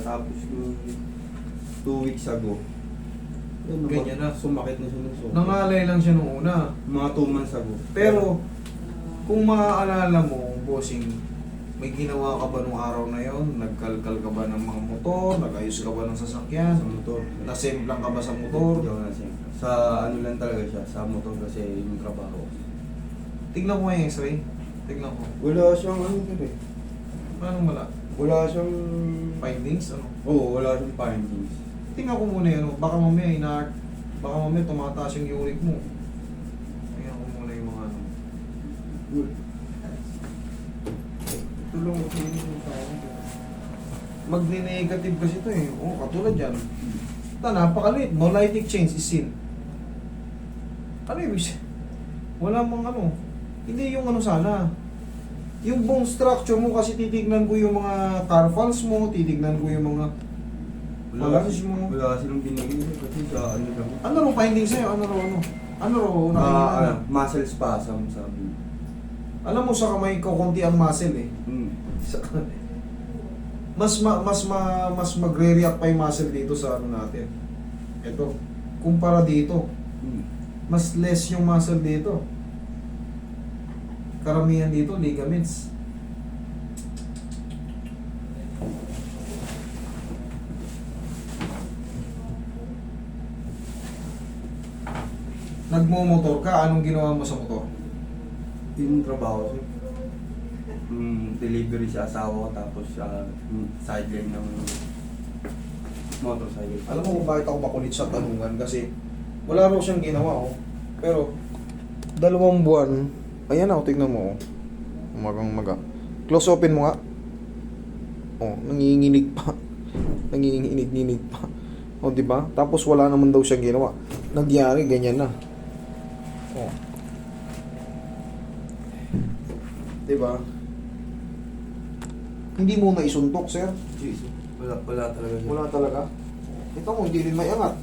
Tapos nung two weeks ago, yun, Ganyan na. sumakit na siya ng sobrang. Nangalay lang siya nung una. Mga two months ago. Pero, kung maaalala mo, bossing, may ginawa ka ba nung araw na yon? Nagkalkal ka ba ng mga motor? Nagayos ka ba ng sasakyan? sa motor. Nasemplang ka ba sa motor? Ikaw na siya. Sa ano lang talaga siya, sa motor kasi yung trabaho. Tignan ko nga yung x-ray. Tignan ko. Wala siyang ano din eh. Anong wala? Wala siyang... Findings? Ano? Oo, wala siyang findings. Tingnan ko muna yun. Baka mamaya ina baka mamaya tumataas yung uric mo. Tingnan ko muna yung mga ano. Tulong ko yung tao. Magne-negative kasi ito eh. Oo, katulad yan. Ito, napakaliit. No lighting change is seen. Ano ibig sabihin? Wala mang ano. Hindi yung ano sana. Yung bone structure mo kasi titignan ko yung mga carpals mo, titignan ko yung mga Wala, mo. wala silang binigay eh, kasi sa ano lang. ano raw findings sa'yo? Ano raw ano? Ano raw Ah, nakikita ano, muscle spasm sabi. Alam mo sa kamay ko konti ang muscle eh. Sa mas ma, mas ma, mas magre-react pa yung muscle dito sa ano natin. Ito. Kumpara dito, Hmm. mas less yung muscle dito. Karamihan dito ligaments. Nagmo-motor ka, anong ginawa mo sa motor? Yung trabaho siya. Hmm, delivery sa asawa ko tapos sa hmm, sideline ng motorcycle. Alam mo kung bakit ako makulit sa tanungan kasi wala raw siyang ginawa oh. Pero dalawang buwan, ayan ako tignan mo oh. Umagang maga. Close open mo nga. Oh, nanginginig pa. Nanginginig-nginig pa. Oh, di ba? Tapos wala naman daw siyang ginawa. Nagyari ganyan na. Oh. Di ba? Hindi mo na isuntok, sir. Jesus. Wala, wala talaga siya. Wala talaga. Ito mo, hindi rin may angat.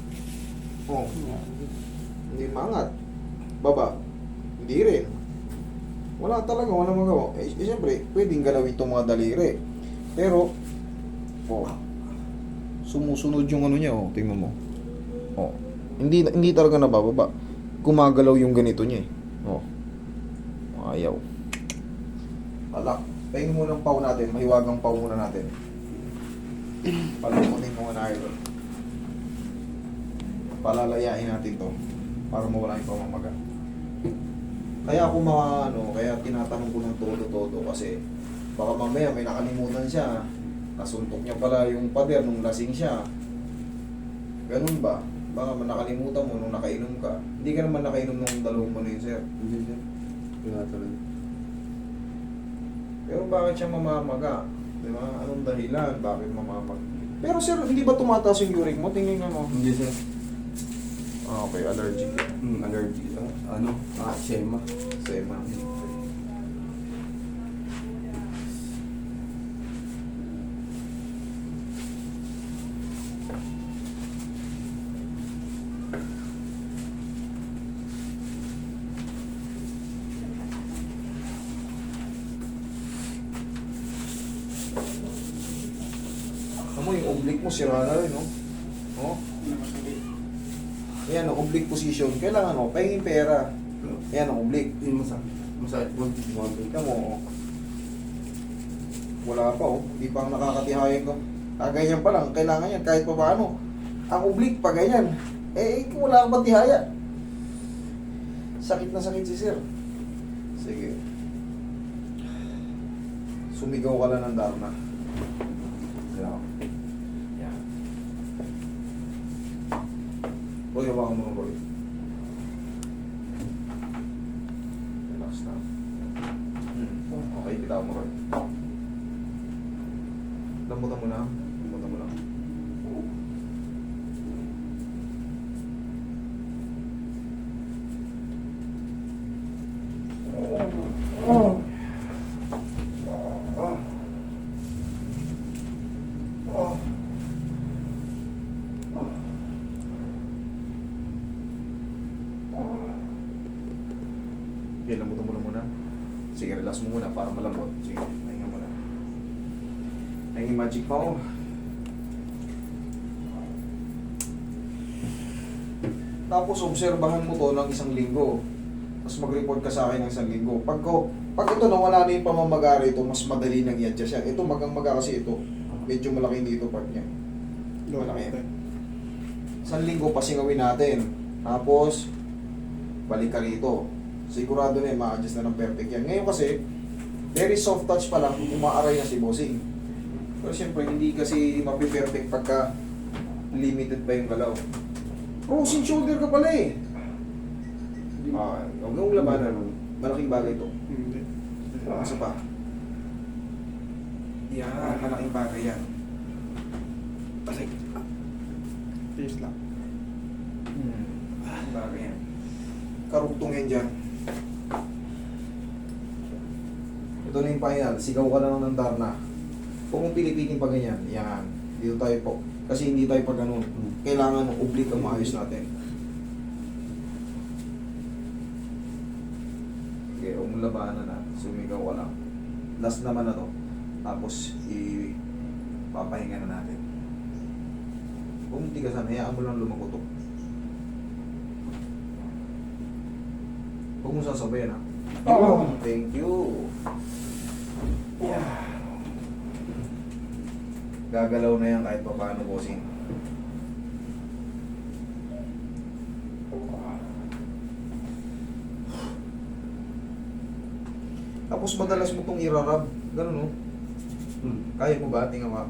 Oh, hindi maangat. Baba, hindi rin. Wala talaga, wala magawa. Eh, eh siyempre, pwedeng galawin itong mga daliri. Pero, oh, sumusunod yung ano niya, oh, tingnan mo. Oh, hindi, hindi talaga nabababa. Gumagalaw yung ganito niya eh. Oh, ayaw. Alak. Pahingin mo ng pau natin, mahiwagang pau muna natin. Palamunin mo na idol. Palalayain natin to para mawala yung pamamaga. Kaya ako mga ano, kaya tinatanong ko ng todo-todo kasi baka mamaya may nakalimutan siya. Nasuntok niya pala yung pader nung lasing siya. Ganun ba? Baka man nakalimutan mo nung nakainom ka. Hindi ka naman nakainom nung dalawang mo na yun, sir. Hindi siya. Wala talaga. Pero bakit siya mamamaga? Di ba? Anong dahilan? Bakit mamamaga? Pero sir, hindi ba tumataas yung uric mo? Tingin nga mo. Hindi siya. Ah, okay, allergic. Hmm, allergy. Ah, ano? Ah. Sema. Alam mo, yung oblique mo, sira na rin, no? Oh? Yan, ang oblique position. Kailangan mo, pahingin pera. Yan, ang oblique. Yung masakit. Masakit po. Tingnan mo, oh. Wala pa, oh. Hindi pa ang nakakatihayan ko. Ah, ganyan pa lang. Kailangan yan kahit pa paano. Ang oblique pa, ganyan. Eh, kung wala kang tihaya. Sakit na sakit si sir. Sige. Sumigaw ka lang ng dharma. Yan. Yan. Boy, hawakan mo boy. Relax na. Hmm. Okay, bitaw mo rin. Lambutan mo na. Sige, lambutan mo muna. Sige, relax mo muna para malambot. Sige, nahinga muna. Nahingi magic pa ako. Tapos, obserbahan mo to ng isang linggo. Tapos mag-report ka sa akin ng isang linggo. Pag, ko, pag ito nawala na yung pamamaga rito, mas madali nang i-adjust yan. Ito, magang maga kasi ito. Medyo malaki dito part niya. Malaki. Okay. Isang linggo, pasingawin natin. Tapos, balik ka rito Sigurado na yung ma-adjust na ng perfect yan. Ngayon kasi, very soft touch pa lang, umaaray na si bossing. Pero siyempre, hindi kasi mapi-perfect pagka limited pa yung galaw. Frozen shoulder ka pala eh. Ah, huwag mong labanan. Malaking bagay ito. Hindi. Isa pa. Yan, malaking bagay yan. Balik. Tiis lang. Hmm. Malaking bagay yan. Karugtong yan dyan. Ito na yung final. Sigaw ka lang ng Darna. Huwag mong pilipitin pa ganyan. Yan. Dito tayo po. Kasi hindi tayo pag ganun. Kailangan ng ublik ang maayos natin. Okay, huwag mong labanan na. Sumigaw ka lang. Last naman na to. Tapos, i papahinga na natin. Huwag mong tigasan. Hayaan mo lang lumagotok. Huwag mong sasabayan ha. Oo. Thank you. Yeah. Gagalaw na yan kahit pa paano, bossing. Tapos madalas mo itong irarab. Ganun, no? Hmm. Kaya mo ba? Tingnan mo.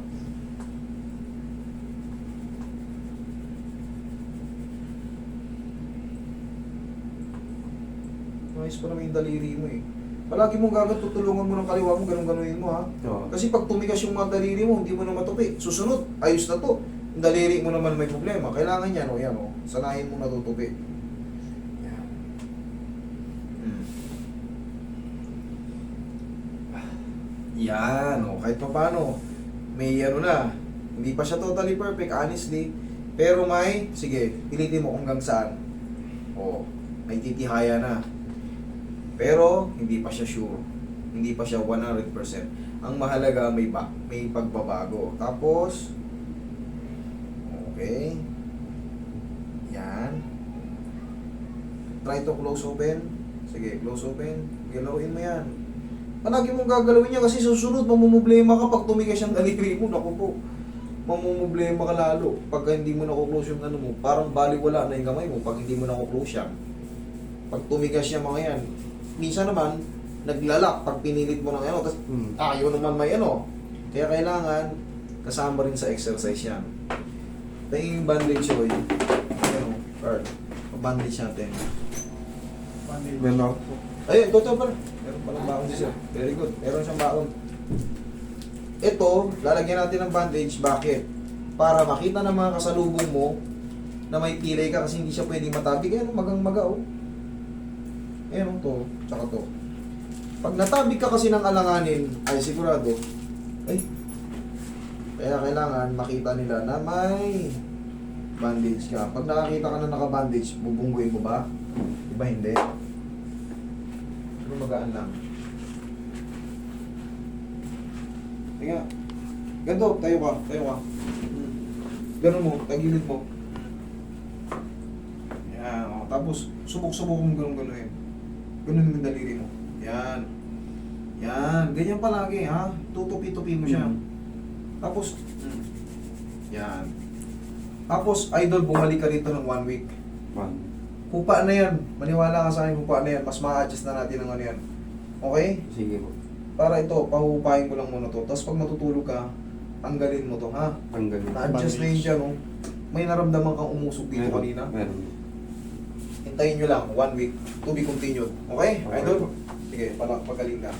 Ayos pa naman yung daliri mo eh. Palagi mong gagawin, tutulungan mo ng kaliwa mo, ganun-ganunin mo ha. Oo. Kasi pag tumigas yung mga daliri mo, hindi mo na matupi. Susunod, ayos na to. Yung daliri mo naman may problema. Kailangan yan, o yan o. Sanahin mo na tutupi. Yan. Hmm. Yan, o. Kahit pa paano, may ano na. Hindi pa siya totally perfect, honestly. Pero may, sige, pilitin mo kung hanggang saan. O, may titihaya na. Pero, hindi pa siya sure. Hindi pa siya 100%. Ang mahalaga, may, ba may pagbabago. Tapos, okay. Yan. Try to close open. Sige, close open. Galawin mo yan. Palagi mong gagalawin yan kasi susunod, mamumblema ka pag tumigas yung daliri mo. Naku po, mamumblema ka lalo. Pag hindi mo na-close yung ano mo, parang baliwala na yung kamay mo pag hindi mo na-close yan. Pag tumigas yung mga yan, minsan naman, naglalak pag pinilit mo ng ano, tapos Hmm. ayaw naman may ano. Kaya kailangan, kasama rin sa exercise yan. Ito yung bandage oil. Ano, Carl, bandage natin. Meron ako. Ayun, totoo pala. Meron palang baon si sir. Very good. Meron siyang baon. Ito, lalagyan natin ng bandage. Bakit? Para makita ng mga kasalubong mo na may pilay ka kasi hindi siya pwedeng matabi. Kaya magang maga oh. Ayan oh, to. Tsaka to. Pag natabi ka kasi ng alanganin, ay sigurado, ay, kaya kailangan makita nila na may bandage ka. Pag nakakita ka na naka-bandage, bubungguin mo ba? Diba hindi? Pero magaan lang. Tinga. Ganto, tayo ka, tayo ka. Ganun mo, tagilid mo. Yan, o. Tapos, subok-subok mo ganun ganun yun. Ganun yung daliri mo. Yan. Yan, ganyan palagi ha. Tutupi-tupi mo siya. Hmm. Tapos, mm, yan. Tapos, idol, bumalik ka rito ng one week. One. Hupa na yan. Maniwala ka sa akin, hupa na yan. Mas ma-adjust na natin ang ano yan. Okay? Sige po. Para ito, pahupahin ko lang muna to. Tapos pag matutulog ka, tanggalin mo to, ha? Tanggalin. Na-adjust na yun dyan, oh. May naramdaman kang umusog dito Meron. kanina. Meron. Hintayin nyo lang, one week, to be continued. Okay? Okay. Idol? Sige, pala, pagaling ka.